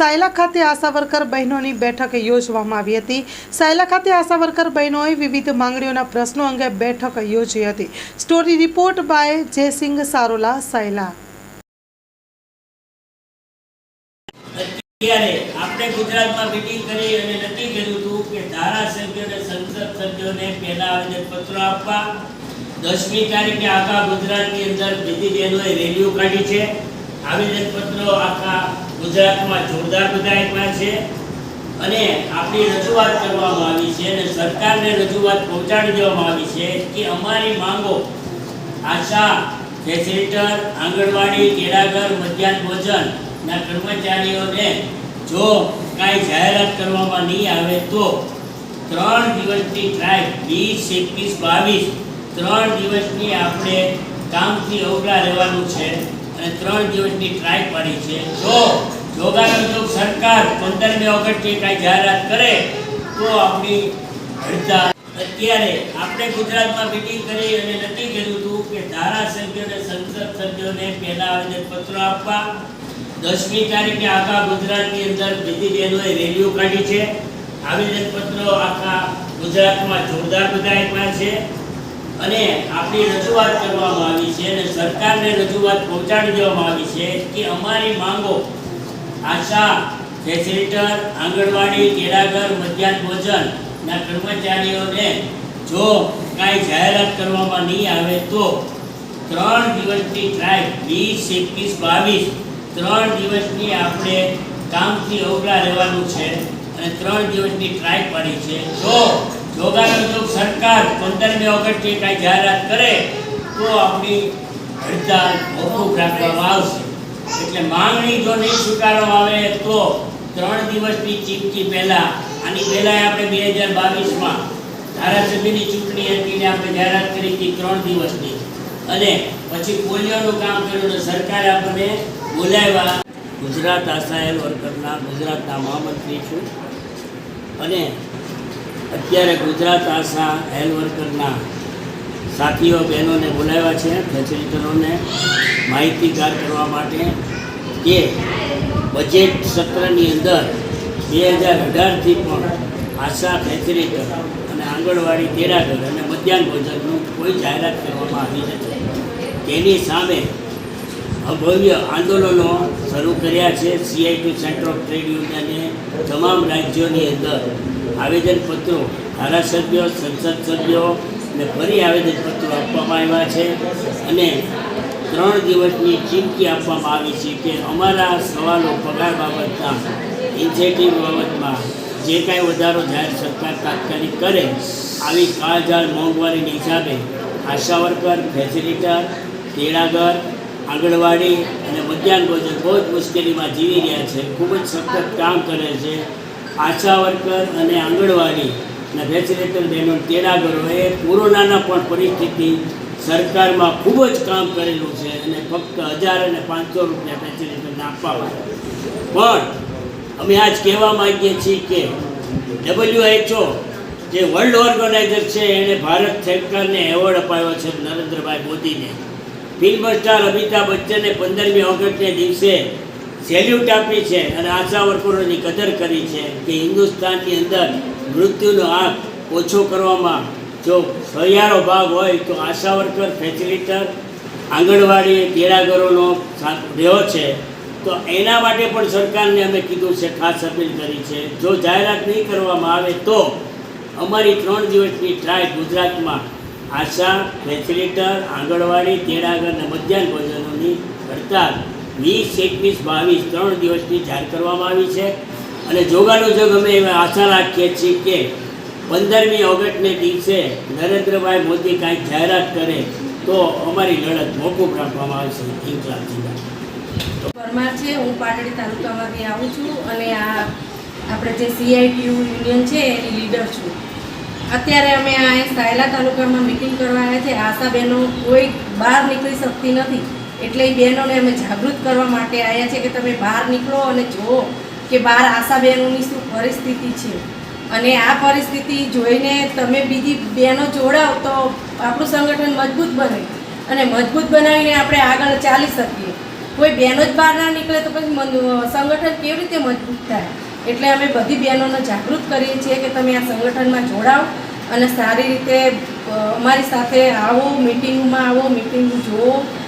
સાયલા ખાતે આશા વર્કર બહેનોની બેઠક યોજવામાં આવી હતી. સાયલા ખાતે આશા વર્કર બહેનોએ વિવિધ માંગણીઓના પ્રશ્નો અંગે બેઠક યોજી હતી. Story report by Jaysinh Sarola, Sayla. ત્યારે આપણે ગુજરાતમાં મિટિંગ કરી અને નક્કી કર્યું હતું કે ધારાસભ્યોને સંસદ સભ્યોને પહેલા આવેદનપત્રો આપવા. દસમી તારીખે આખા ગુજરાતની અંદર બીજી બહેનોએ રેલીઓ કાઢી છે. આવેદનપત્રો આખા ગુજરાતમાં જોરદાર બધા છે અને આપણી રજૂઆત કરવામાં આવી છે અને સરકારને રજૂઆત પહોંચાડી દેવામાં આવી છે કે અમારી માંગો આશા ફેસિલિટર આંગણવાડી, કેળાઘર, મધ્યાહન ભોજનના કર્મચારીઓને જો કાંઈ જાહેરાત કરવામાં નહીં આવે તો ત્રણ દિવસની ટ્રાય વીસ, એકવીસ, બાવીસ ત્રણ દિવસની આપણે કામથી અવગા રહેવાનું છે અને ત્રણ દિવસની ટ્રાય પાડી છે. જો જોગાનો સરકાર પંદરમી ઓગસ્ટે કાંઈ જાહેરાત કરે તો આપણી હડતાલ. અત્યારે આપણે ગુજરાતમાં મિટિંગ કરી અને નક્કી કર્યું હતું કે ધારાસભ્યોને સંસદ સભ્યોને પહેલા આવેદનપત્રો આપવા. દસમી તારીખે આખા ગુજરાતની અંદર બીજી બહેનોએ રેલીઓ કાઢી છે. આવેદનપત્રો આખા ગુજરાતમાં જોરદાર બધા આપ્યા છે. અને આપણી રજૂઆત કરવામાં આવી છે અને સરકારને રજૂઆત પહોંચાડી દેવામાં આવી છે કે અમારી માંગો આશા ફેસિલિટર આંગણવાડી કેળાગર મધ્યાહન ભોજનના કર્મચારીઓને જો કાંઈ જાહેરાત કરવામાં નહીં આવે તો ત્રણ દિવસની ટ્રાય વીસ, એકવીસ, બાવીસ, ત્રણ દિવસની આપણે કામથી અવગા રહેવાનું છે અને ત્રણ દિવસની ટ્રાય પાડી છે. જો જો સરકાર પંદરમી ઓગસ્ટે કાંઈ જાહેરાત કરે તો આપણી હડતાલ મોકૂફ રાખવામાં આવશે. એટલે માંગણી જો નહીં સ્વીકારવામાં આવે તો ત્રણ દિવસની ચીમકી પહેલા, આની પહેલા આપણે બે હજાર બાવીસમાં ધારાસભ્યની ચૂંટણી હતી આપણે જાહેરાત કરી હતી ત્રણ દિવસની. અને પછી પોલિયોનું કામ કર્યું અને સરકારે આપણને બોલાવ્યા. ગુજરાત આસાયલ વર્કરના ગુજરાતના મહામંત્રી છું. અને અત્યારે ગુજરાત આશા હેલ વર્કરના સાથીઓ બહેનોને બોલાવ્યા છે ફેસિલિટરોને માહિતીગાર કરવા માટે કે બજેટ સત્રની અંદર બે હજાર અઢારથી પણ આશા ફેસિલિટર અને આંગણવાડી તેરાઘર અને મધ્યાહન ભોજનનું કોઈ જાહેરાત કરવામાં આવી નથી. તેની સામે અભવ્ય આંદોલનો શરૂ કર્યા છે. સીઆઈટી સેન્ટર ઓફ ટ્રેડ યુનિયને તમામ રાજ્યોની અંદર આવેદનપત્રો ધારાસભ્યો, સંસદ સભ્યો ને ફરી આવેદનપત્રો આપવામાં આવ્યા છે અને ત્રણ દિવસની ચીમકી આપવામાં આવી છે કે અમારા સવાલો પગાર બાબતના ઇન્સેન્ટિવ બાબતમાં જે કાંઈ વધારો જાહેર સરકાર તાત્કાલિક કરે, આવી કાળઝાળ મોંઘવારીની હિસાબે આશા વર્કર ફેસિલિટર તેડાગર, આંગણવાડી અને મધ્યાહન ભોજન બહુ જ મુશ્કેલીમાં જીવી રહ્યા છે, ખૂબ જ સખત કામ કરે છે. આશા વર્કર અને આંગણવાડી અને ફેસિલિટર બહેનો તેડાગરોએ કોરોનાના પણ પરિસ્થિતિ સરકારમાં ખૂબ જ કામ કરેલું છે અને ફક્ત હજાર અને પાંચસો રૂપિયા ફેસિલિટરને આપવામાં પણ અમે આજ કહેવા માંગીએ છીએ કે ડબલ્યુએચઓ જે વર્લ્ડ ઓર્ગેનાઇઝર છે એણે ભારત સરકારને એવોર્ડ અપાયો છે નરેન્દ્રભાઈ મોદીને. ફિલ્મ સ્ટાર અમિતાભ બચ્ચને પંદરમી ઓગસ્ટને દિવસે સેલ્યુટ આપી છે અને આશા વર્કરોની કદર કરી છે કે હિન્દુસ્તાનની અંદર મૃત્યુનો આંક ઓછો કરવામાં જો સહિયારો ભાગ હોય તો આશા વર્કર ફેસિલિટર આંગણવાડી તેડાગરોનો રહ્યો છે. તો એના માટે પણ સરકારને અમે કીધું છે, ખાસ અપીલ કરી છે. જો જાહેરાત નહીં કરવામાં આવે તો અમારી ત્રણ દિવસની ટ્રાય ગુજરાતમાં આશા ફેસિલિટર આંગણવાડી તેડાગર અને મધ્યાહન ભોજનોની હડતાલ વીસ, એકવીસ, બાવીસ ત્રણ દિવસની જાહેર કરવામાં આવી છે. અને જોગાનો જોગ અમે આશા રાખીએ છીએ કે પંદરમી ઓગસ્ટને દિવસે નરેન્દ્રભાઈ મોદી કાંઈક જાહેરાત કરે તો અમારી લડત મોકૂફ રાખવામાં આવશે. ઇન્કલાબ જિલ્લા પરમાર છે, હું પાટડી તાલુકામાંથી આવું છું અને આ આપણે જે સીઆઈટીયુ યુનિયન છે, એની લીડર છું. અત્યારે અમે આ સાયલા તાલુકામાં મિટિંગ કરવા આવ્યા છે. આશા બહેનો કોઈ બહાર નીકળી શકતી નથી. એટલે એ બહેનોને અમે જાગૃત કરવા માટે આવ્યા છે કે તમે બહાર નીકળો અને જુઓ કે બહાર આશા બહેનોની શું પરિસ્થિતિ છે. અને આ પરિસ્થિતિ જોઈને તમે બીજી બહેનો જોડાવ તો આપણું સંગઠન મજબૂત બને. અને મજબૂત બનાવીને આપણે આગળ ચાલી શકીએ. કોઈ બહેનો જ બહાર ના નીકળે તો પછી સંગઠન કેવી રીતે મજબૂત થાય? એટલે અમે બધી બહેનોને જાગૃત કરીએ છીએ કે તમે આ સંગઠનમાં જોડાઓ અને સારી રીતે અમારી સાથે આવો મિટિંગમાં આવો મિટિંગ જુઓ.